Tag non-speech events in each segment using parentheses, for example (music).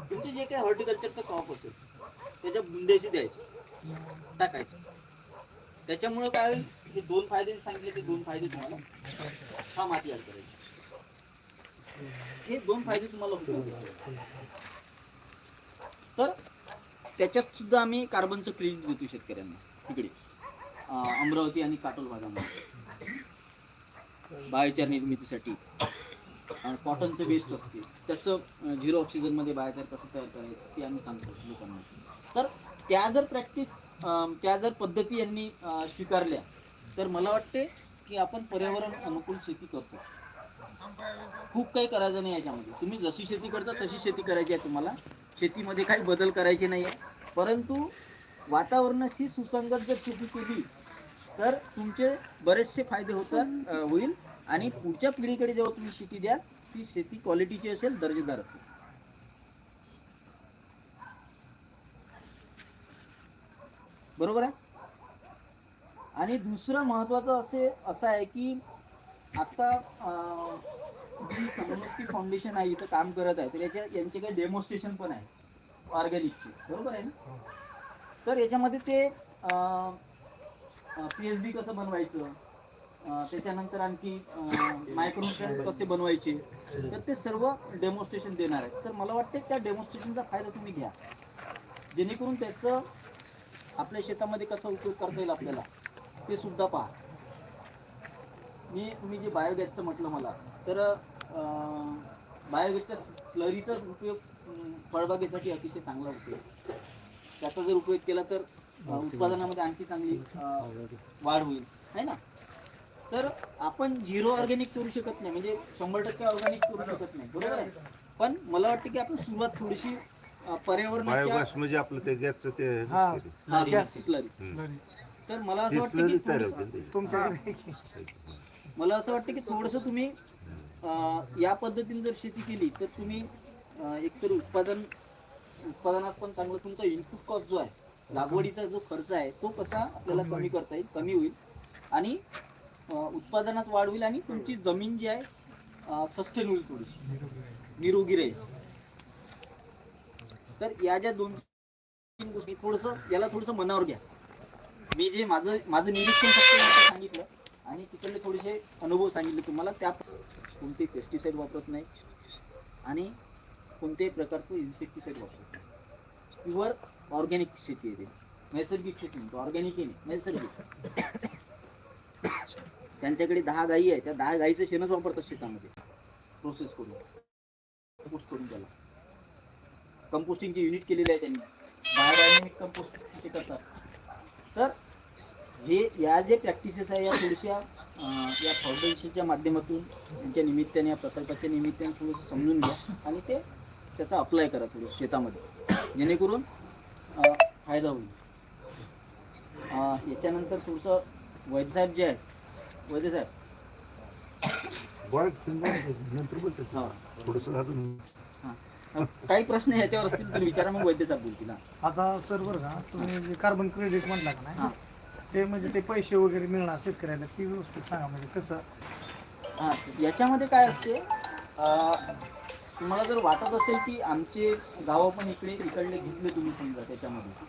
तुमचे जे काही हॉर्टिकल्चरचं कॉप असेल त्याच्या बुंद्याशी द्यायचे टाकायचं. त्याच्यामुळे काय होईल हे दोन फायदे सांगितले ते दोन फायदे तुम्हाला हा माती याद करायची. हे दोन फायदे तुम्हाला होतील तर त्याच्यात सुद्धा आम्ही कार्बनचं क्रेडिट देतो शेतकऱ्यांना तिकडे. अमरावती आणि काटोल भागामध्ये. बायोचार निर्मितीसाठी. कॉटनचं वेस्ट असते. त्याचं झिरो ऑक्सिजनमध्ये बाहेर कसं तयार करायचं ते आम्ही सांगतो लोकांना. तर त्या जर प्रॅक्टिस त्या जर पद्धती यांनी स्वीकारल्या तर मला वाटते की आपण पर्यावरण अनुकूल शेती करतो. खूप काही करायचं नाही याच्यामध्ये. तुम्ही जशी शेती करता तशी शेती करायची आहे तुम्हाला. शेतीमध्ये काही बदल करायचे नाही आहे परंतु वातावरणाशी सुसंगत जर शेती केली तर तुमचे बरेचसे फायदे होतात होईल. आणि पुढच्या पिढीकडे जेव्हा तुम्ही शेती द्याल ती शेती क्वालिटीची असेल दर्जेदार असेल. बरोबर आहे? आणि दुसरं महत्त्वाचं असे असं आहे की आता जी समृद्धी फाउंडेशन आहे इथं काम करत आहे तर याच्या यांचे काही डेमॉन्स्ट्रेशन पण आहे. ऑर्गॅनिकचे बरोबर आहे ना? तर याच्यामध्ये ते पी कसं बनवायचं? त्याच्यानंतर आणखी मायक्रोन कसे बनवायचे? तर ते सर्व डेमॉन्स्ट्रेशन देणार आहेत. तर मला वाटते त्या डेमॉन्स्ट्रेशनचा फायदा तुम्ही घ्या. जेणेकरून त्याचं आपल्या शेतामध्ये कसा उपयोग करता येईल आपल्याला ते सुद्धा पहा. मी तुम्ही जे बायोगॅसचं म्हटलं मला तर बायोगॅसच्या स्लरीचा उपयोग फळबागेसाठी अतिशय चांगला उपयोग. त्याचा जर उपयोग केला तर उत्पादनामध्ये आणखी चांगली वाढ होईल आहे ना? तर आपण झिरो ऑर्गॅनिक करू शकत नाही म्हणजे शंभर टक्के ऑर्गॅनिक करू शकत नाही बरोबर आहे? पण मला वाटतं की आपण सुरुवात थोडीशी बायोगॅस म्हणजे आपलं ते गॅसचं ते हा. हम्म. तर मला असं वाटतं की थोडंसं- मला असं वाटतं की थोडंसं तुम्ही अं, या पद्धतीने जर शेती केली तर तुम्ही अं, एकतर उत्पादन उत्पादनात पण चांगलं तुमचा इनपुट कॉस्ट जो आहे लागवडीचा जो खर्च आहे तो कसा आपल्याला कमी करता येईल? कमी होईल. आणि उत्पादनात वाढ होईल आणि तुमची जमीन जी आहे सस्टेन होईल थोडीशी. निरोगी राहील. तर या ज्या दोन तीन गोष्टी थोडंसं याला थोडंसं मनावर घ्या. मी जे माझं माझं निरीक्षण फक्त सांगितलं आणि तिकडले थोडेसे अनुभव सांगितले तुम्हाला. त्या कोणते पेस्टिसाईड वापरत नाही आणि कोणत्याही प्रकारचं इन्सेक्टिसाईड वापरत नाही. प्युअर ऑर्गॅनिक शेती आहे ते. नैसर्गिक शेती म्हणतो ऑर्गॅनिक नाही नैसर्गिक. त्यांच्याकडे दहा गायी आहे त्या दहा गाईचं शेणच वापरतात शेतामध्ये. प्रोसेस करून. कंपोस्ट करून त्याला. कंपोस्टिंगचे युनिट केलेले आहे त्यांनी. दहा गायी कंपोस्ट करतात. तर हे या जे प्रॅक्टिसेस आहे या थोड्याशा या फाउंडेशनच्या माध्यमातून त्यांच्या निमित्ताने या प्रकल्पाच्या निमित्ताने थोडंसं समजून घ्या. आणि ते त्याचा अप्लाय करा थोडं शेतामध्ये. जेणेकरून फायदा होईल. अं, याच्यानंतर थोडंसं वैद्यसाहेब जे आहेत वैद्यसाहेब तुम्ही हां. थोडंसं अजून काही प्रश्न याच्यावर असतील तर विचारा मग वैद्यसाहेब बोलतील हां. आता सर बरं का तुम्ही जे कार्बन क्रेडिट म्हटला का हा. नाही ते म्हणजे ते पैसे वगैरे मिळणार शेतकऱ्याला ती व्यवस्थित सांगा म्हणजे कसं? हा याच्यामध्ये काय असते अं, तुम्हाला जर वाटत असेल की आमचे गावं पण इकडे इकडले घेतले तुम्ही समजा त्याच्यामध्ये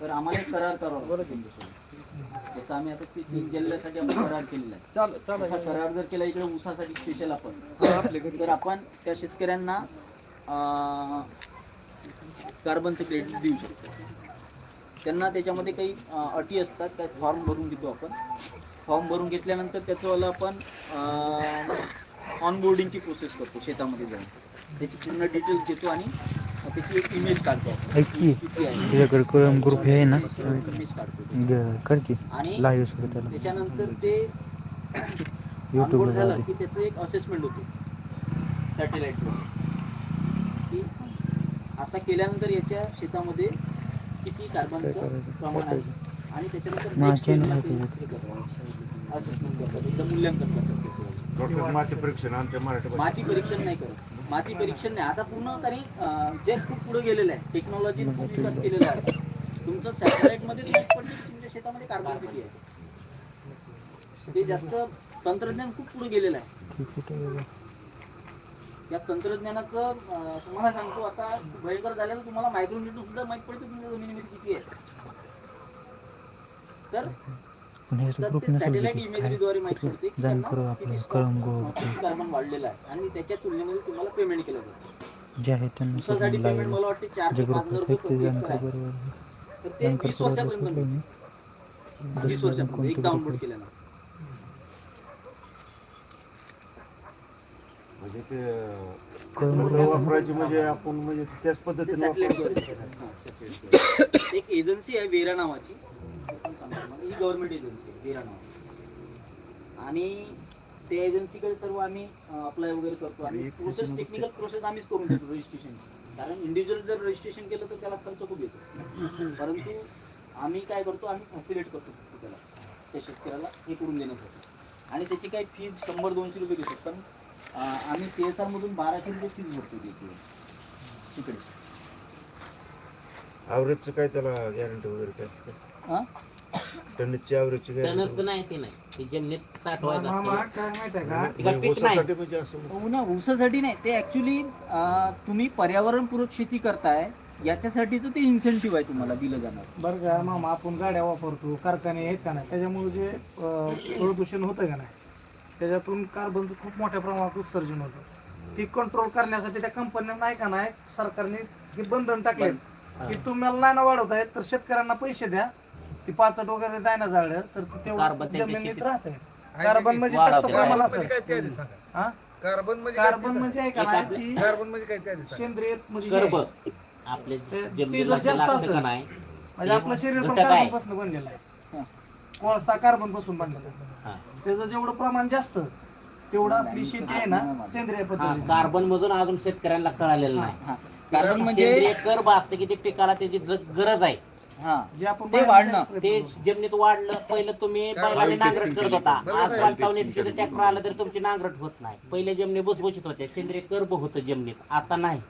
तर आम्हाला एक करार करावा बरं त्यांच्यासोबत जसं आम्ही आता ते तीन जिल्ह्यासाठी आपण करार केलेला आहे. चाल तसा करार जर केला इकडे ऊसासाठी स्पेशल आपण तर आपण त्या शेतकऱ्यांना अं, कार्बनचं क्रेडिट देऊ शकतो. त्यांना त्याच्यामध्ये काही अं, अटी असतात त्या फॉर्म भरून घेतो आपण. फॉर्म भरून घेतल्यानंतर त्याचंवालं आपण ऑनबोर्डिंगची प्रोसेस करतो शेतामध्ये जाऊन. त्याची पूर्ण डिटेल्स घेतो आणि त्याची एक इमेज काढतो तुझ्याकडे ग्रुप आहे ना? इमेज काढतो कर की. आणि लाईव्ह सुरू त्याला. त्याच्यानंतर ते यूट्यूबवर onboard झालं की त्याचं एक असेसमेंट होते. सॅटेलाईटवर की आता केल्यानंतर याच्या शेतामध्ये किती कार्बनचं प्रमाण आहे. आणि त्याच्यानंतर हे assessment करतात. एकदा मूल्यांकन करतात माती परीक्षण आमच्या मराठी भाषेत. माती परीक्षण नाही करत. माती परीक्षण नाही. आता पूर्ण तरी जे खूप पुढे गेलेलं आहे टेक्नॉलॉजी खूप विकास केलेला आहे. तुमचं सॅटेलाईटमध्ये तुम्ही एक पडली की तुमच्या शेतामध्ये कार्बन किती आहे. ते जास्त तंत्रज्ञान खूप पुढे गेलेलं आहे. या तंत्रज्ञानाचं अं, तुम्हाला सांगतो आता भयंकर झालेलं तुम्हाला मायक्रोमीटर सुद्धा माहीत पडते तुमच्या जमिनीमध्ये किती आहे. तर पण हे ग्रुप नसेल करू आपलं कळंगो वाढलेला आहे. आणि त्याच्या तुलनेमध्ये तुम्हाला पेमेंट केलं जातं. जे आहे त्यांना जे ग्रुप आहेत ते जानकर. बरोबर जानकर. मी वीस एक डाउनलोड? केलेला. म्हणजे ते वापरायची म्हणजे आपण म्हणजे त्याच पद्धतीने. हा. (coughs) एक एजन्सी आहे वेरा नावाची. ही गव्हर्नमेंट एजन्सी आहे नावाची. आणि त्या एजन्सीकडे सर्व आम्ही अप्लाय वगैरे करतो. आणि प्रोसेस टेक्निकल प्रोसेस आम्हीच करून देतो रजिस्ट्रेशन कारण इंडिव्हिज्युअल जर रजिस्ट्रेशन केलं तर त्याला खर्च खूप येतो. परंतु आम्ही काय करतो आम्ही फॅसिलेट करतो त्याला. त्या शेतकऱ्याला हे करून देण्यासाठी. आणि त्याची काही फीज शंभर दोनशे रुपये घेतो पण आम्ही सी एस आरमधून बाराशे रुपये फीज भरतो त्याची तिकडे. ॲव्हरेजचं काय त्याला गॅरंटी वगैरे काय? हां? टनेजची ॲव्हरेजची टनच गॅरंटी नाही ते नाही. ते जमिनीत साठवायचं मामा असतं. काय माहीत आहे का? एका पीक नाही. ऊसासाठी म्हणजे असं हो ना ऊसासाठी नाही. ते ॲक्च्युली तुम्ही पर्यावरणपूरक शेती करताय याच्यासाठीच ते इन्सेंटिव्ह आहे तुम्हाला दिलं जाणार. बरं का मामा आपण गाड्या वापरतो कारखाने आहेत का नाही? त्याच्यामुळे जे अं, प्रदूषण होतं का नाही? त्याच्यातून कार्बनचं खूप मोठ्या प्रमाणात उत्सर्जन होतं. ती कंट्रोल करण्यासाठी त्या कंपन्यांना नाही का नाही सरकारने हे बंधन टाकले की तुम्हाला नाही ना वाढवता येत तर शेतकऱ्यांना पैसे द्या ती पाचट वगैरे नाही ना जाळलं तर ते तेवढं कार्बन त्यांच्या जमिनीत शेतीत. राहते. कार्बन म्हणजे वाढवते. प्रमाण कार्बन म्हणजे असेल काय ते आधी सांगा. हा? कार्बन म्हणजे कार्बन म्हणजे आहे का एक नाही आपलं- ती कार्बन म्हणजे काय ते आधी सांगा. सेंद्रिय म्हणजे हे कर्ब. आहे. आपले ते- ते जमिनीला जर जास्त लागतं असेल. का नाही? म्हणजे आपलं शरीर पण घटक आहे. कार्बनपासून बनलेलं आहे. कोळसा कार्बनपासून बनलेला आहे. हा. त्याचं जेवढं प्रमाण जास्त तेवढं आपली शेती आहे ना सेंद्रिय हा पद्धतीने. कार्बन मधून अजून शेतकऱ्यांना कळालेलं नाही. हां. कार्बन म्हणजे सेंद्रिय कर्ब असतं की ते पिकाला त्याची ज- गरज आहे. हां. जे आपण ते वाढणं. ते जमिनीत वाढलं पहिलं तुम्ही बैलाने नांगरट करत होता. आज पंचावन्न तिथे ट्रॅक्टर आलं तर तुमची नांगरट होत नाही. पहिले जमिनी भुसभुशीत होते सेंद्रिय कर्ब होतं जमिनीत. आता नाही.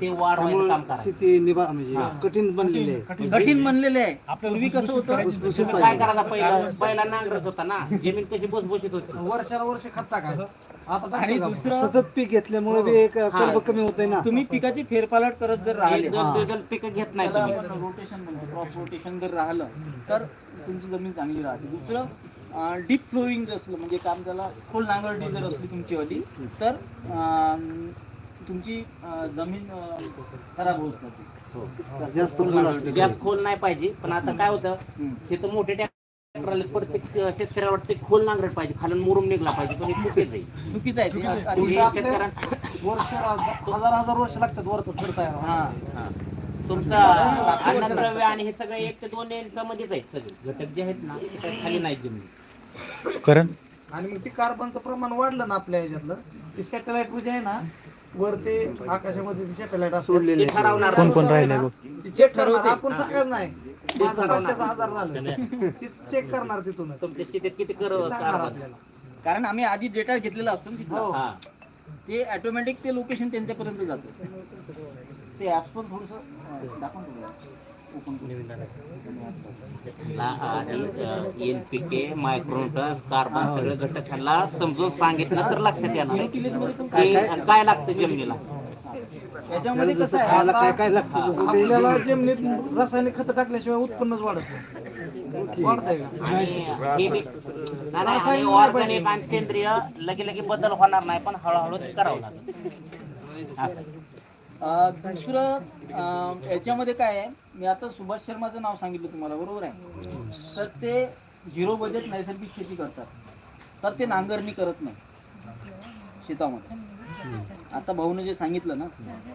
ते वाढवायचं काम करा शेती निभा म्हणजे हा. कठीण बनलेली आहे. कठीण बनलेले आहे. पूर्वी कसं होतं? तुम्ही काय करायचा? पहिला पहिला नांगरट होता ना. जमीन कशी भुसभुशीत होती? वर्षाला वर्ष खाता काय आता आणि? दुसरं सतत पीक घेतल्यामुळे बी एक कर्ब कमी होतंय ना. तुम्ही पिकाची फेरपालट करत जर राहिले एक दोन दोन पिकं घेत नाही रोटेशन क्रॉप रोटेशन जर राहिलं तर तुमची जमीन चांगली राहते. दुसरं डीप फ्लोईंग जर असलं म्हणजे काम त्याला खोल नांगरणी जर असली तुमची वाली तर तुमची जमीन खराब होत नाही जास्त खोल असते. जास्त खोल नाही पाहिजे. पण आता काय होतं हम्म. तिथं मोठे आले प्रत्येक शेतकऱ्याला वाटते खोल नांगरट पाहिजे खालून मुरुम निघला पाहिजे पण हे चुकीच आहे. चुकीचं आहे ते. तुमचं आणि- आपलं- शेतकऱ्यांना वर्ष हजार हजार वर्ष लागतात वरचं फिरता हा हा. तुमचं अन्नद्रव्य आणि हे सगळे एक ते दोन मध्येच आहेत सगळे. घटक जे आहेत ना ते काही खाली नाही जमीन करण? आणि मग ते कार्बनचं प्रमाण वाढलं ना आपल्या ह्याच्यातलं ते सॅटेलाइट जे आहे ना वर ते आकाशामध्ये सॅटेलाइट सोडलेले ते ठरवणार. कोण कोण राहिले बघ? चेक ठरवते आपण. नाही. माझा पाचशेचा हजार झालं. ते चेक करणार तिथून तुमच्या शेतीत किती कर सांगणार कार्बन आपल्याला. कारण आम्ही आधी डेटा घेतलेला असतो ना तिथला. हो. हा. ते ऑटोमॅटिक ते लोकेशन त्यांच्यापर्यंत जातं. ते ॲप पण थोडंसं दाखवून N P K micronutrients carbon सगळे घटक ह्याला समजून सांगितलं तर लक्षात येणार. की काय लागतं जमिनीला? याच्यामध्ये कसं आहे खायला काय काय लागतं? आपल्याला जमिनीत रासायनिक खत टाकल्याशिवाय उत्पन्नच वाढत वाढतंय. ऑर्गॅनिक आणि सेंद्रिय लगे लगे बदल होणार नाही पण हळूहळू करावं. अं, दुसरं याच्यामध्ये काय आहे? मी आता सुभाष शर्माचं नाव सांगितलं तुम्हाला बरोबर आहे? तर ते झिरो बजेट नैसर्गिक शेती करतात. तर ते नांगरणी करत नाही. शेतामध्ये. आता भाऊनं जे सांगितलं ना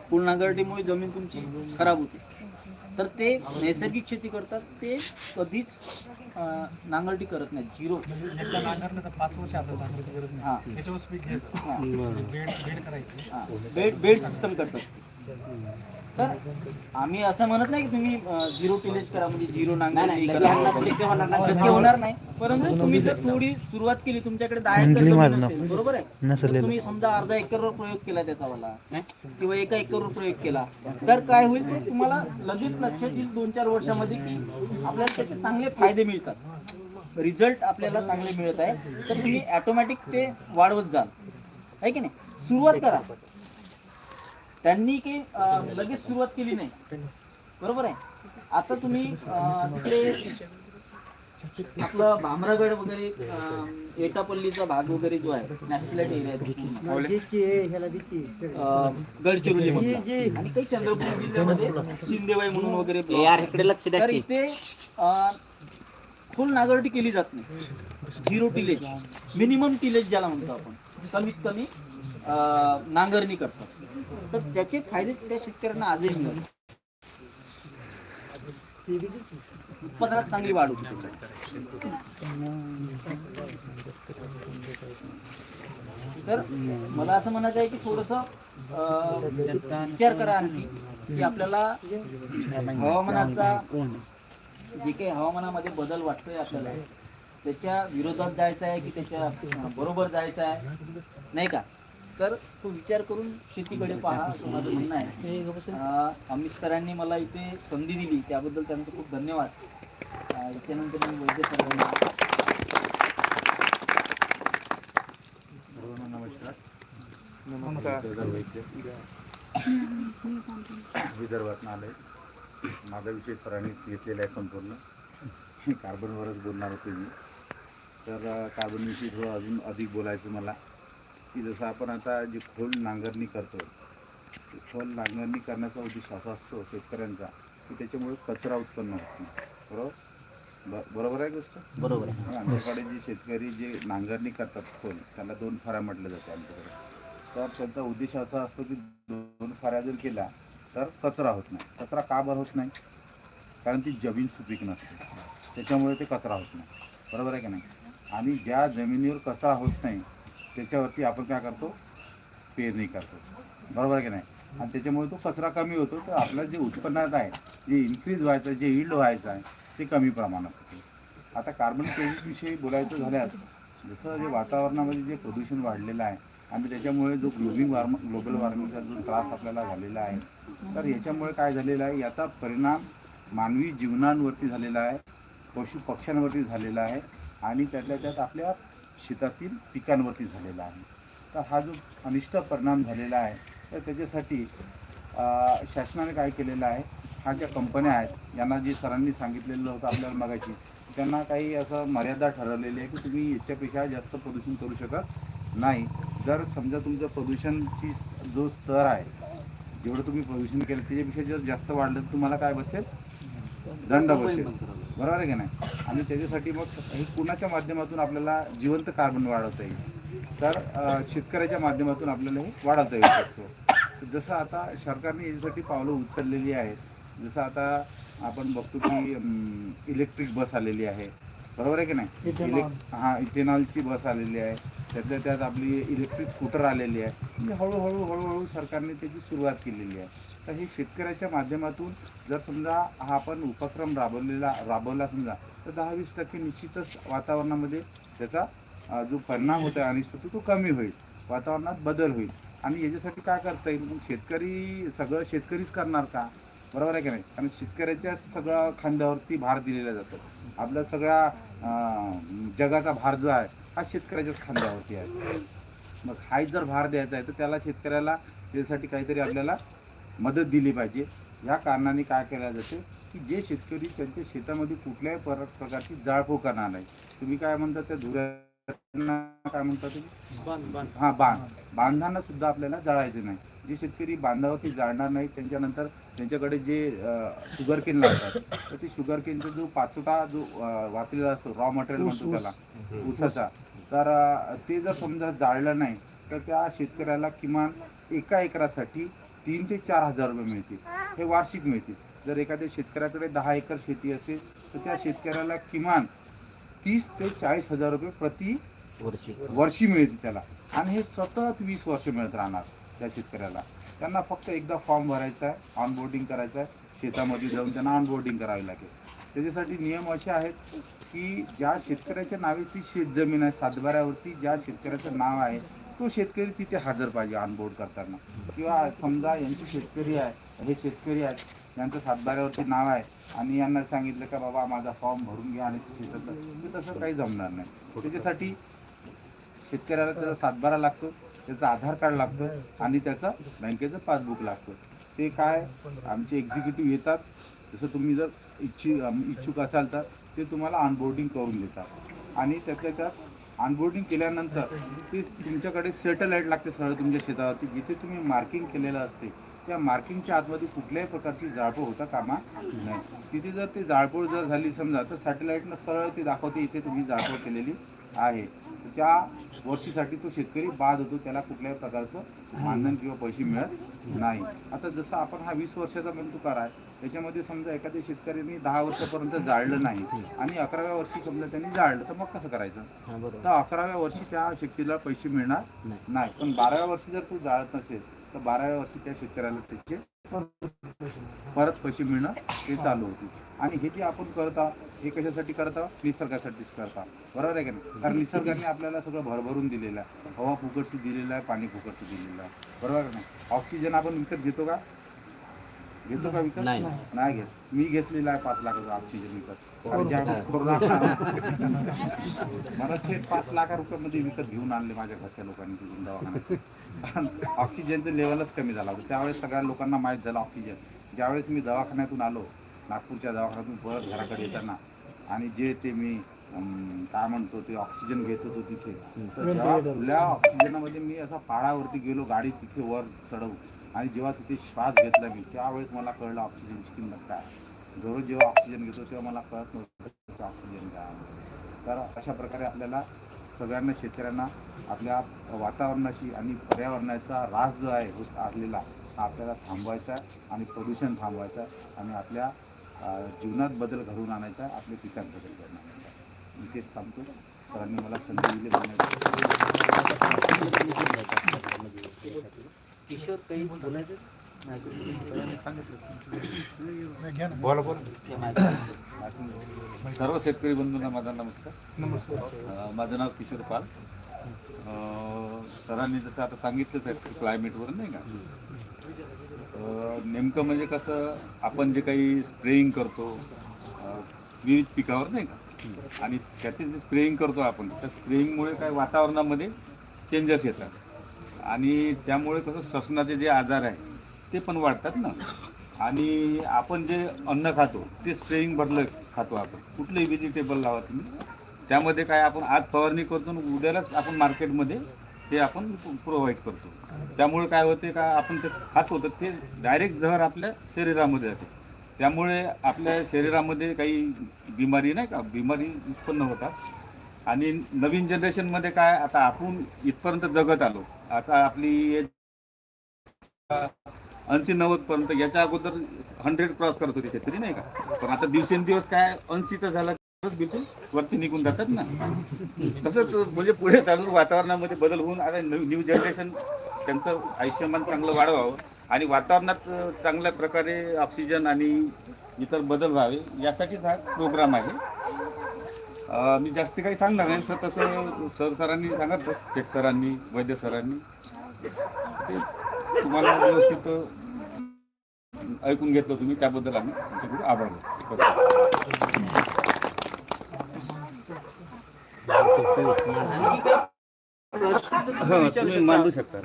फुल नांगरटीमुळे जमीन तुमची खराब होते. तर ते नैसर्गिक शेती करतात ते कधीच नांगरटी करत नाहीत. झिरो. हां. हां. बेड बेड सिस्टम करतात. तर आम्ही असं म्हणत नाही की तुम्ही झिरो टिलेज करा म्हणजे झिरो नांगरणी करा. शक्य होणार नाही. शक्य होणार नाही. परंतु तुम्ही जर थोडी सुरुवात केली तुमच्याकडे दहा एकर जमीन. असेल, बरोबर आहे? तर तुम्ही समजा अर्धा एकरवर प्रयोग केला त्याचा वाला किंवा एका एकरवर प्रयोग केला तर काय होईल ते तुम्हाला लगेच लक्षात येईल दोन चार वर्षामध्ये की आपल्याला त्याचे चांगले फायदे मिळतात. रिझल्ट आपल्याला चांगले मिळत आहे. तर तुम्ही ऑटोमॅटिक ते वाढवत जाल. आहे की नाही? सुरुवात करा. त्यांनी काही लगेच सुरुवात केली नाही बरोबर आहे आता तुम्ही अं, तिकडे आपलं भामरागड वगैरे अं, एटापल्लीचा भाग वगैरे जो आहे नॅशनलाइट एरिया आहे तो पूर्ण. अं, गडचिरोली मधला. आणि काही चंद्रपूर जिल्ह्यामध्ये शिंदेवाई म्हणून वगैरे block यार. इकडे लक्ष द्या तर की. इथे अं, फुल नागरटी केली जात नाही झिरो टिलेज मिनिमम टिलेज ज्याला म्हणतो आपण कमीत कमी अं, नांगरणी करतात तर त्याचे फायदे त्या शेतकऱ्यांना आजही मिळत उत्पादनात चांगली वाढ होती. तर मला असं म्हणायचं आहे की थोडस विचार करा आणखी की आपल्याला हवामानाचा जे काही हवामानामध्ये बदल वाटतोय आपल्याला त्याच्या विरोधात जायचं आहे की त्याच्या बरोबर जायचं आहे? नाही का? तर तो विचार करून शेतीकडे पहा. असं माझं म्हणणं आहे. अं, अमित सरांनी मला इथे संधी दिली. त्याबद्दल त्यांचं खूप धन्यवाद. अं, याच्यानंतर मी वैद्य सरांना सर्वांना नमस्कार. नमस्कार. वैद्य. विदर्भातून आलं आहे माझा विषय सरांनीच घेतलेला आहे संपूर्ण. कार्बनवरच बोलणार होतो मी. तर कार्बनविषयी थोडं अजून अधिक बोलायचं मला. की जसं आपण आता जी खोल नांगरणी करतो खोल नांगरणी करण्याचा उद्देश असा असतो शेतकऱ्यांचा की त्याच्यामुळे कचरा उत्पन्न होत. नाही बरोबर? ब बरोबर आहे गोष्ट? बरोबर आहे. आमच्याकडे जे शेतकरी जे नांगरणी करतात खोल त्याला दोन फाऱ्या म्हटलं जातं आमच्याकडे. तर त्यांचा उद्देश असा असतो की दोन फाऱ्या जर केल्या तर कचरा होत नाही. कचरा का बरं होत नाही? कारण ती जमीन सुपीक नसते. त्याच्यामुळे ते कचरा होत नाही. बरोबर आहे की नाही? आणि ज्या जमिनीवर कचरा होत नाही त्याच्यावरती आपण काय करतो? पेरणी करतो. बरोबर की नाही? आणि त्याच्यामुळे तो कचरा कमी होतो तर आपलं जे उत्पन्नात आहे जे इन्क्रीज व्हायचं जे इल्ड व्हायचं आहे ते कमी प्रमाणात होते. आता कार्बन क्रेडिटविषयी बोलायचं झाल्यास जसं जे वातावरणामध्ये जे प्रदूषण वाढलेलं आहे आणि त्याच्यामुळे जो ग्लोबिंग वॉर्म ग्लोबल वॉर्मिंगचा जो त्रास आपल्याला झालेला आहे तर याच्यामुळे काय झालेलं आहे? याचा परिणाम मानवी जीवनांवरती झालेला आहे पशु पक्ष्यांवरती झालेला आहे आणि त्यातल्या त्यात आपल्या शेतातील पिकांवरती झालेला आहे. तर हा जो अनिष्ट परिणाम झालेला आहे तर त्याच्यासाठी शासनाने काय केलेलं आहे हा ज्या कंपन्या आहेत यांना जे सरांनी सांगितलेलं होतं आपल्याला मगाशी त्यांना काही असं मर्यादा ठरवलेली आहे की तुम्ही याच्यापेक्षा जास्त प्रदूषण करू शकत नाही. जर समजा तुमचं प्रदूषणची जो स्तर आहे जेवढं तुम्ही प्रदूषण केलं त्याच्यापेक्षा जर जास्त वाढलं तर तुम्हाला काय बसेल? दंड बसेल बरोबर आहे की नाही? आणि त्याच्यासाठी मग हे कुणाच्या माध्यमातून आपल्याला जिवंत कार्बन वाढवता येईल? तर शेतकऱ्याच्या माध्यमातून आपल्याला हे वाढवता येऊ शकतो. जसं आता सरकारने याच्यासाठी पावलं उचललेली आहेत जसं आता आपण बघतो की इलेक्ट्रिक बस आलेली आहे. बरोबर आहे की नाही? हां इथेनॉलची बस आलेली आहे. त्यातल्या त्यात आपली इलेक्ट्रिक स्कूटर आलेली आहे. म्हणजे हळूहळू हळूहळू सरकारने त्याची सुरुवात केलेली आहे. तर हे शेतकऱ्याच्या माध्यमातून जर समजा हा आपण उपक्रम राबवलेला राबवला समजा तर दहा वीस टक्के निश्चितच वातावरणामध्ये त्याचा जो परिणाम होतो आहे अनिष्ट तो तो कमी होईल. वातावरणात बदल होईल. आणि याच्यासाठी काय करता येईल? मग शेतकरी सगळं शेतकरीच करणार का? बरोबर आहे की नाही? कारण शेतकऱ्याच्या सगळ्या खांद्यावरती भार दिलेला जातो. आपला सगळ्या जगाचा भार जो आहे हा शेतकऱ्याच्याच खांद्यावरती आहे. मग हाच जर भार द्यायचा आहे तर त्याला शेतकऱ्याला त्यासाठी काहीतरी आपल्याला मदत दिली पाहिजे. या कारणाने काय केलं जाते की जे शेतकरी त्यांच्या शेतामध्ये कुठल्याही पर प्रकारची जाळपोळ करणार नाही. तुम्ही काय म्हणता त्या धुऱ्यांना काय म्हणता तुम्ही? हा बांध. बांधांना सुद्धा आपल्याला जाळायचं नाही. जे शेतकरी बांधावरती जाळणार नाही त्यांच्यानंतर त्यांच्याकडे जे शुगर केन लावतात तर ते शुगर केनचा जो पाचोटा जो वाचलेला असतो रॉ मटेरियल म्हणतो त्याला ऊसाचा तर ते जर समजा जाळलं नाही तर त्या शेतकऱ्याला किमान एका एकरासाठी तीन ते चार हजार रुपये मिळतील. हे वार्षिक मिळतील. जर एखाद्या शेतकऱ्याकडे दहा एकर शेती असेल तर त्या शेतकऱ्याला किमान तीस ते चाळीस हजार रुपये प्रति वर्षी. वर्षी मिळते त्याला. आणि हे सतत वीस वर्ष मिळत राहणार त्या शेतकऱ्याला. त्यांना फक्त एकदा फॉर्म भरायचा आहे ऑनबोर्डिंग करायचं आहे शेतामध्ये जाऊन त्यांना ऑनबोर्डिंग करावी लागेल. त्याच्यासाठी नियम असे आहेत की ज्या शेतकऱ्याच्या नावेची शेतजमीन आहे सातबाऱ्यावरती ज्या शेतकऱ्याचं नाव आहे तो शेतकरी तिथे हजर पाहिजे ऑनबोर्ड करताना. किंवा समजा यांचे शेतकरी आहे हे शेतकरी आहेत यांचं सातबाऱ्यावरती नाव आहे आणि यांना सांगितलं का बाबा माझा फॉर्म भरून घ्या आणि शेतात तसं काही जमणार नाही. त्याच्यासाठी शेतकऱ्याला त्याचा सातबारा लागतो त्याचं आधार कार्ड लागतं आणि त्याचं बँकेचं पासबुक लागतं. ते काय आमचे एक्झिक्युटिव्ह येतात जसं तुम्ही जर इच्छी इच्छुक असाल तर ते तुम्हाला ऑनबोर्डिंग करून देतात. आणि त्यातल्या त्यात ऑनबोर्डिंग केल्यानंतर ते तुमच्याकडे सॅटेलाईट लागते सरळ तुमच्या शेतावरती. जिथे तुम्ही मार्किंग केलेलं असते त्या मार्किंगच्या आतमध्ये कुठल्याही प्रकारची जाळपोळ होता कामा नाही तिथे जर ती जाळपोळ जर झाली समजा तर सॅटेलाईटनं सरळ ती दाखवते इथे तुम्ही जाळपोळ केलेली आहे. त्या वर्षीसाठी तो शेतकरी बाद होतो त्याला कुठल्याही प्रकारचं मानधन किंवा पैसे मिळत नाही. आता जसं आपण हा वीस वर्षाचा बंदुकार आहे त्याच्यामध्ये समजा एखाद्या शेतकऱ्यांनी दहा वर्षापर्यंत जाळलं नाही आणि अकराव्या वर्षी समजा त्यांनी जाळलं तर मग कसं करायचं? तर अकराव्या वर्षी त्या व्यक्तीला पैसे मिळणार नाही. पण बाराव्या वर्षी जर तू जाळत नसेल तर बाराव्या वर्षी त्या शेतकऱ्याला त्याचे परत पैसे मिळणं ते चालू होते. आणि हे जे आपण करत हे कशासाठी करत निसर्गासाठीच करत बरोबर आहे का नाही? कारण निसर्गाने आपल्याला सगळं भरभरून दिलेलं आहे. हवा फुकटची दिलेलं आहे पाणी फुकटचं दिलेलं आहे. बरोबर आहे का नाही? ऑक्सिजन आपण विकत घेतो का? घेतो का विकत? नाही. घेत. मी घेतलेला आहे पाच लाखाचा ऑक्सिजन विकत. कारण ज्यावेळेस कोरोना आला, मला थेट पाच लाख रुपयामध्ये विकत घेऊन आणले माझ्या घरच्या लोकांनी तिथून दवाखान्यात. (laughs) ऑक्सिजनचं लेवलच कमी झाला होता. त्यावेळेस सगळ्या लोकांना माहीत झालं ऑक्सिजन. ज्यावेळेस मी दवाखान्यातून आलो नागपूरच्या दवाखान्यातून परत घराकडे येताना आणि जे ते मी काय म्हणतो ते ऑक्सिजन घेत होतो तिथे तर जेव्हा खुल्या ऑक्सिजनामध्ये मी असा पाडावरती गेलो गाडी तिथे वर चढवून आणि जेव्हा तिथे श्वास घेतला मी त्यावेळेस मला कळलं ऑक्सिजन किंमत काय दररोज जेव्हा ऑक्सिजन घेतो तेव्हा मला कळत नव्हतं ऑक्सिजन काय. तर अशा प्रकारे आपल्याला सगळ्यांना शेतकऱ्यांना आपल्या वातावरणाशी आणि पर्यावरणाचा ऱ्हास जो आहे होत असलेला हा आपल्याला थांबवायचा आहे आणि प्रदूषण थांबवायचा आहे आणि आपल्या जीवनात बदल घडवून आणायचा आपल्या पिकात बदल घडवून आणायचा मी तेच सांगतो. सरांनी मला संधी दिली बोलण्याची किशोर काही बोलायचं? बोला बोला. सर्व शेतकरी बंधूंना माझा नमस्कार. नमस्कार. माझं नाव किशोर पाल. सरांनी जसं आता सांगितलंच आहे क्लायमेटवर नाही का? नेमकं म्हणजे कसं आपण जे काही स्प्रेइंग करतो विविध पिकावर नाही का? आणि त्याचे जे स्प्रेइंग करतो आपण त्या स्प्रेइंगमुळे काय वातावरणामध्ये चेंजेस येतात. आणि त्यामुळे कसं श्वसनाचे जे आजार आहे ते पण वाढतात ना. आणि आपण जे अन्न खातो ते स्प्रेइंग बदल खातो आपण. कुठलंही व्हेजिटेबल लावा तुम्ही. त्यामध्ये काय आपण आज फवारणी करतो आणि उद्यालाच आपण मार्केटमध्ये ते आपण प्रोव्हाइड करतो. त्यामुळे काय होते का आपण ते खातो तर ते डायरेक्ट जहर आपल्या शरीरामध्ये जाते. त्यामुळे आपल्या शरीरामध्ये काही बिमारी नाही का बिमारी उत्पन्न होतात. आणि नवीन जनरेशनमध्ये काय आता आपण इथपर्यंत जगत आलो. आता आपली ऐंशी नव्वद पर्यंत याच्या अगोदर हंड्रेड क्रॉस करत होती शेतकरी नाही का? पण आता दिवसेंदिवस काय ऐंशीचा झालं तरच बिलकुल वरती निघून जातात ना. तसंच म्हणजे पुढे चालून वातावरणामध्ये बदल होऊन आता न्यू जनरेशन त्यांचं आयुष्यमान चांगलं वाढवावं आणि वातावरणात चांगल्या प्रकारे ऑक्सिजन आणि इतर बदल व्हावे यासाठीच हा प्रोग्राम आहे. मी जास्ती काही सांगणार नाही सर तसं सर सरांनी सांगत शेठ सरांनी वैद्य सरांनी. तुम्हाला व्यवस्थित ऐकून घेतलं तुम्ही त्याबद्दल आम्ही तुमचे खूप आभार व्यक्त. हो, तुम्ही मांडू शकता.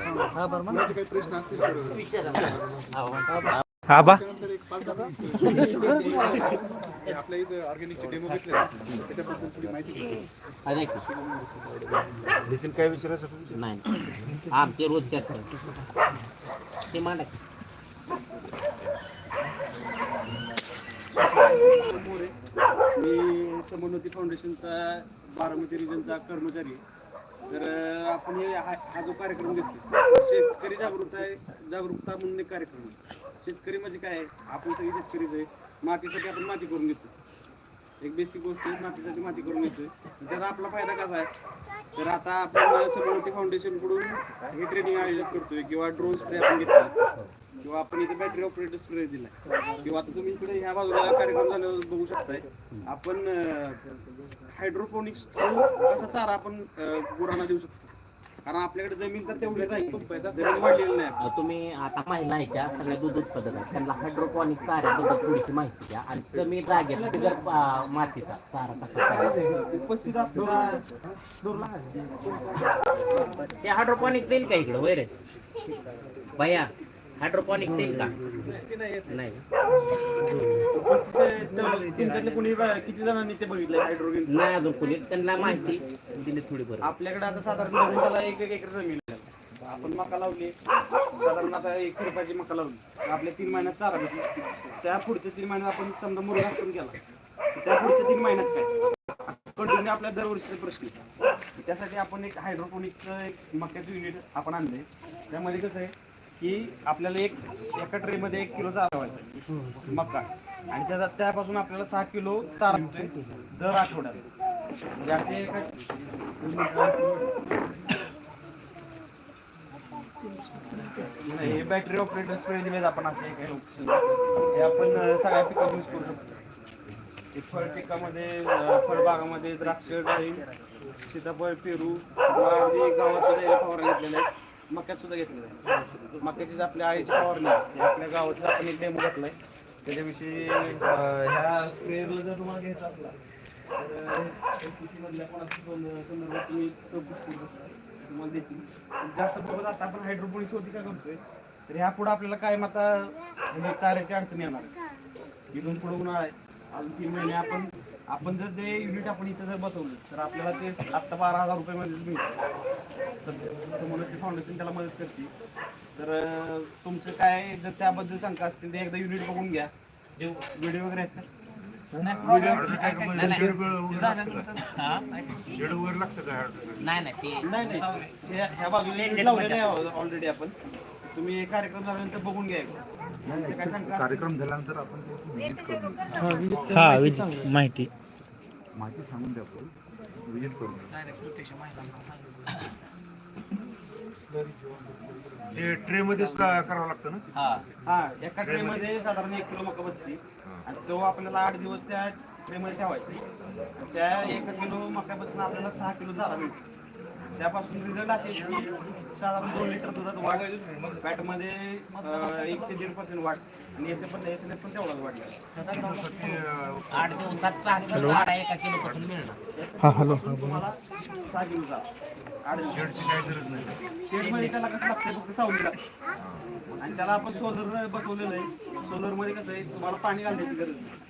आबा. आपल्या इथं ऑर्गॅनिकचे डेमो घेतले त्याच्याबद्दल थोडी माहिती अरे काय विचारायचं? नाही. आमचे रोज चर्चा ते मांडा मी समोन्नती फाउंडेशनचा बारामती रिजनचा कर्मचारी आहे. तर आपण हे हा हा जो कार्यक्रम घेतो शेतकरी जागृत आहे जागरूकता म्हणून एक कार्यक्रम आहे. शेतकरी म्हणजे काय? आहे आपण सगळे शेतकरीच आहे. मातीसाठी आपण माती करून घेतो एक बेसिक गोष्ट आहे मातीसाठी माती करून घेतोय. त्याचा आपला फायदा कसा आहे? तर आता आपण समोन्नती फाउंडेशनकडून हे ट्रेनिंग आयोजित करतोय किंवा ड्रोन स्प्रे आपण घेतला. किंवा आपण इथे बॅटरी ऑपरेटर स्प्रे दिला किंवा आता तुम्ही इकडे ह्या बाजूला कार्यक्रम झाल्यावर बघू शकताय. आपण हायड्रोपोनिक्स कसा चारा आपण गुरांना देऊ शकतो. कारण आपल्याकडे जमीन तर तेवढी राहील जमीन वाढलेली नाही. तुम्ही आता महिला आहेत त्या सगळ्या दूध उत्पादक आहेत त्यांना हायड्रोपॉनिक चाऱ्याबद्दल थोडीशी माहिती द्या आणि कमी जागेत अं, मातीचा चारा कसा करायचा उपस्थित असलेला ते हायड्रोपॉनिक देईल का इकडं? वैरे? भैया हायड्रोपॉनिक देईल का? नाही. उपस्थित तुमच्यातले कोणी किती जणांनी ते बघितलं हायड्रोजन नाही अजून कोणी त्यांना माहिती. दिली थोडी बरं आपल्याकडे आता साधारण धरून त्याला एक एक एकर जमीन आहे. आपण मका लावली. साधारण आता एक रुपयाची मका लावली. आपल्या तीन महिन्यात चारा भेटली. त्या पुढच्या तीन महिन्यात आपण समजा मुरगा पण केला त्या पुढच्या तीन महिन्यात काय? कंटिन्यू आपल्या दरवर्षीचे प्रश्न. त्यासाठी आपण एक हायड्रोपोनिकचं एक मक्याचं युनिट आपण आणलंय. त्यामध्ये कसं आहे? की आपल्याला एक एका ट्रेमध्ये एक किलो चारा मका. आणि त्याचा त्यापासून आपल्याला सहा किलो चारा मिळतोय दर आठवड्यात म्हणजे असे नाही हे बॅटरी ऑपरेटर स्प्रे दिलेत आपण असे काही लोक हे आपण सगळ्या पिकात यूज करू शकतो. फळ पिकामध्ये फळबागामध्ये द्राक्ष डाळी सीताफळ पेरू किंवा अगदी गावात सुद्धा फवारा घेतलेले आहेत मक्यात सुद्धा घेतलं आहे मक्याचीच आपल्या आईची फवारणी आहे. आपल्या गावातला आपण एक डेमो घेतलाय त्याच्याविषयी अं, ह्या स्प्रेअरला जर तुम्हाला घ्यायचा असला तर एलपीसी मधल्या पण असं संदर्भात तुम्ही चौकशी करू शकता तुम्हाला देतील जास्त प्रमाणात आता आपण हायड्रोपोनिक्स वरती काय करतोय तर ह्या पुढे आपल्याला काय आता म्हणजे चाऱ्याची अडचण येणार आहे. इथून पुढे उन्हाळा आहे अजून तीन महिने आपण आपण जर ते युनिट आपण इथं जर बसवलं तर आपल्याला ते आत्ता बारा हजार रुपये मध्ये मिळतं. तर म्हणून ते फाउंडेशन त्याला मदत करते. तर तुमचं काय जर त्याबद्दल शंका असतील तर एकदा युनिट बघून घ्या. व्हिडिओ वगैरे आहेत का? नाही नाही ते नाही नाही. ह्या- बाजूला ऑलरेडी आपण. तुम्ही कार्यक्रम झाल्यानंतर बघून घ्या कार्यक्रम झाल्यानंतर आपण विजिट करू हा विजिट माहिती. माहिती सांगून द्या आपण. विजिट करू ट्रे मध्येच करावं लागतं ना? हा. हा एका ट्रे मध्ये साधारण एक किलो मका बसते. आणि तो आपल्याला आठ दिवस त्या ट्रे मध्ये ठेवायचा. त्या एक किलो मक्यापासून आपल्याला सहा किलो चारा मिळतो त्यापासून रिझल्ट असे की साधारण दोन लिटर दुधात वाढ फॅटमध्ये अं, एक ते दीड पर्सेंट वाढ. आणि एस पण एस पण तेवढाच वाढला. आठ दिवसात सहा किलो आठ एका किलो पासून मिळणार. हा हॅलो. तुम्हाला सहा किलो चारा आठ शेडमध्ये त्याला कसं लागतं फक्त सावली लागते आणि त्याला आपण सोलर बसवलेलं आहे. सोलरमध्ये कसं आहे तुम्हाला पाणी घालण्याची गरज नाही.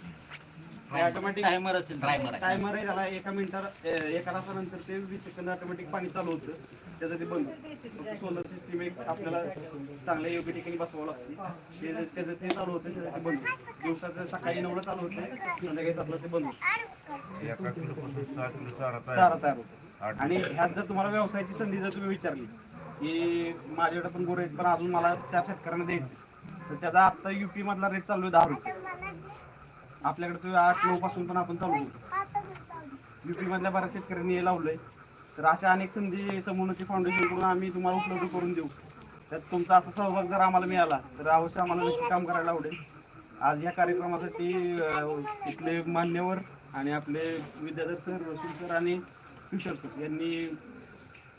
ऑटोमॅटिक टायमर असेल. Timer आहे. टायमर आहे त्याला एका मिनिटात एका तासानंतर ते वीस सेकंद ऑटोमॅटिक पाणी चालू होतं. त्याचं ते बंद सोलर सिस्टीम एक आपल्याला चांगल्या योग्य ठिकाणी बसवावं लागते. ते त्याचं ते चालू होतं त्याचं ते बंद. होतं. दिवसाचं सकाळी नवलं चालू होतं संध्याकाळी आपलं ते बंद होतं. एका किलो पासून सहा किलो चारा चारा तयार होतो. आणि ह्यात जर तुम्हाला व्यवसायाची संधी जर तुम्ही विचारली की माझ्याकडे पण गोरे आहेत पण अजून मला चार शेतकऱ्यांना द्यायचे तर त्याचा आता युपी मधला रेट चालू आहे दहा रुपये. आपल्याकडे तो आठ नऊ पासून पण आपण चालू होतो युपी मधल्या बऱ्याच शेतकऱ्यांनी हे लावलंय. तर अशा अनेक संधी समोन्नती फाउंडेशनकडून आम्ही तुम्हाला उपलब्ध करून देऊ. त्यात तुमचा असा सहभाग जर आम्हाला मिळाला तर अवश्य आम्हाला नक्की काम करायला आवडेल. आज या कार्यक्रमासाठी इथले मान्यवर आणि आपले विद्याधर सर रसूल सर आणि किशोर सर यांनी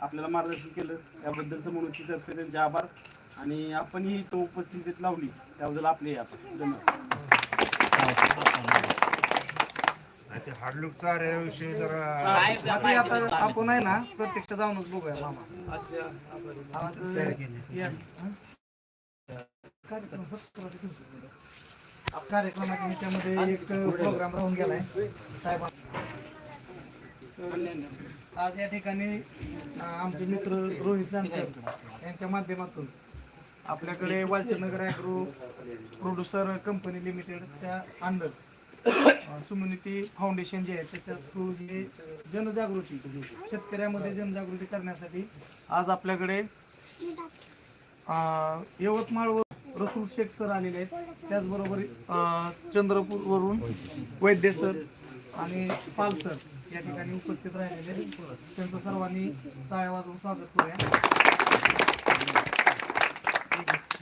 आपल्याला मार्गदर्शन केलं. त्याबद्दल समोरतर्फे त्यांचे आभार. आणि आपणही तो उपस्थितीत लावली. त्याबद्दल आपले आभार. धन्यवाद. हाडलूक चाऱ्याविषयी जरा आपण आहे ना प्रत्यक्ष जाऊनच बघूया मामा. कार्यक्रमाच्या ह्याच्यामध्ये एक प्रोग्राम राहून गेलाय. साहेब आज या ठिकाणी आमचे मित्र रोहित जानकर यांच्या माध्यमातून आपल्याकडे वालचंदनगर ॲग्रो प्रोड्युसर कंपनी लिमिटेडच्या अंडर सुमनिती फाउंडेशन जे आहे त्याच्या थ्रू जे जनजागृती शेतकऱ्यामध्ये जनजागृती करण्यासाठी आज आपल्याकडे यवतमाळवर रसूल शेख सर आलेले आहेत त्याचबरोबर चंद्रपूरवरून वैद्य सर आणि पाल सर या ठिकाणी उपस्थित राहिलेले आहेत. त्यांचं सर्वांनी टाळ्या वाजवून स्वागत करूया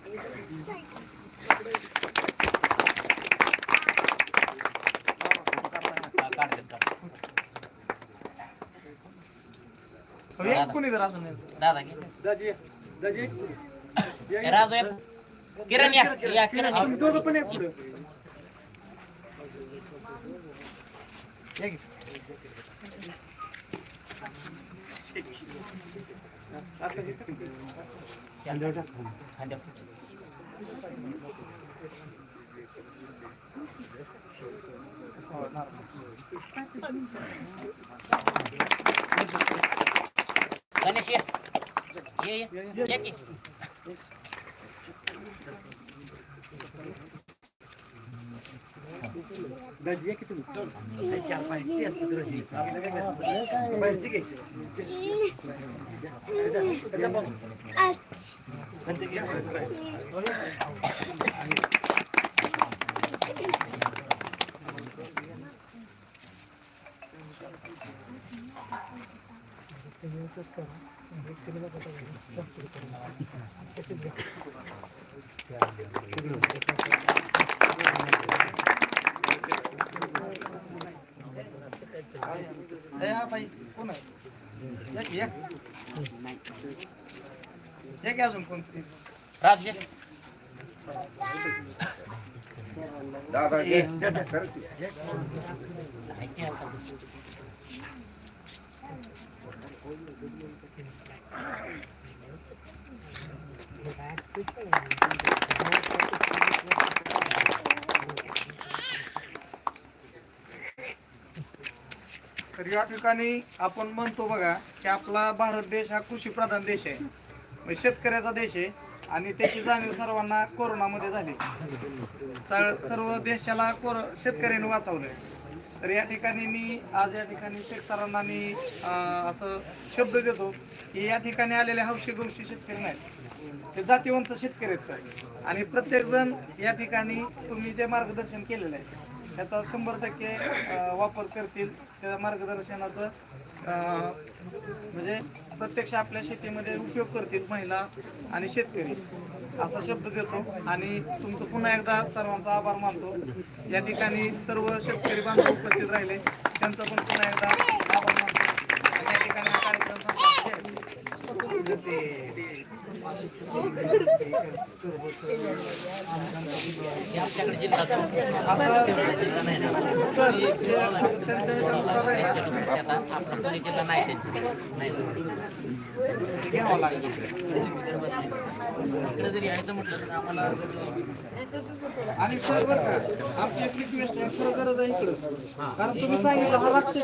सर जा हो आहे की मग सर ये. करता हा, काढते, काढते. हो, एक कोणी जर अजून दादा घे. दाजी दाजी ए, राजू या. किरण या या किरण या. तुम्ही दोघं पण या पुढं. या की. असं हे करून. खांद्यावर. गणेश या ये ये ये की. दाजी या की तुम्ही ए, हा बाई कोण आहे या की, या या की अजून कोण राजू. दादा घे. की तर या ठिकाणी आपण म्हणतो बघा की आपला भारत देश हा कृषी प्रधान देश आहे. म्हणजे शेतकऱ्याचा देश आहे आणि त्याची जाणीव सर्वांना कोरोनामध्ये झाली. स- सर्व देशाला कोर शेतकऱ्यांनी वाचवलंय. तर या ठिकाणी मी आज या ठिकाणी शेख सरांना मी असं शब्द देतो की या ठिकाणी आलेले हौशी गौशी शेतकरी नाहीत. ते जातीवंत शेतकरीच आहे आणि प्रत्येकजण या ठिकाणी तुम्ही जे मार्गदर्शन केलेलं आहे याचा शंभर टक्के वापर करतील त्या मार्गदर्शनाचं म्हणजे प्रत्यक्ष आपल्या शेतीमध्ये उपयोग करतील महिला आणि शेतकरी असा शब्द देतो. आणि तुमचं पुन्हा एकदा सर्वांचा आभार मानतो. या ठिकाणी सर्व शेतकरी बांधव उपस्थित राहिले. त्यांचा पण पुन्हा एकदा आणि सर बरं का आमची एक रिक्वेस्ट आहे खरं गरज आहे इकडं. कारण तुम्ही सांगितलं हा राक्षस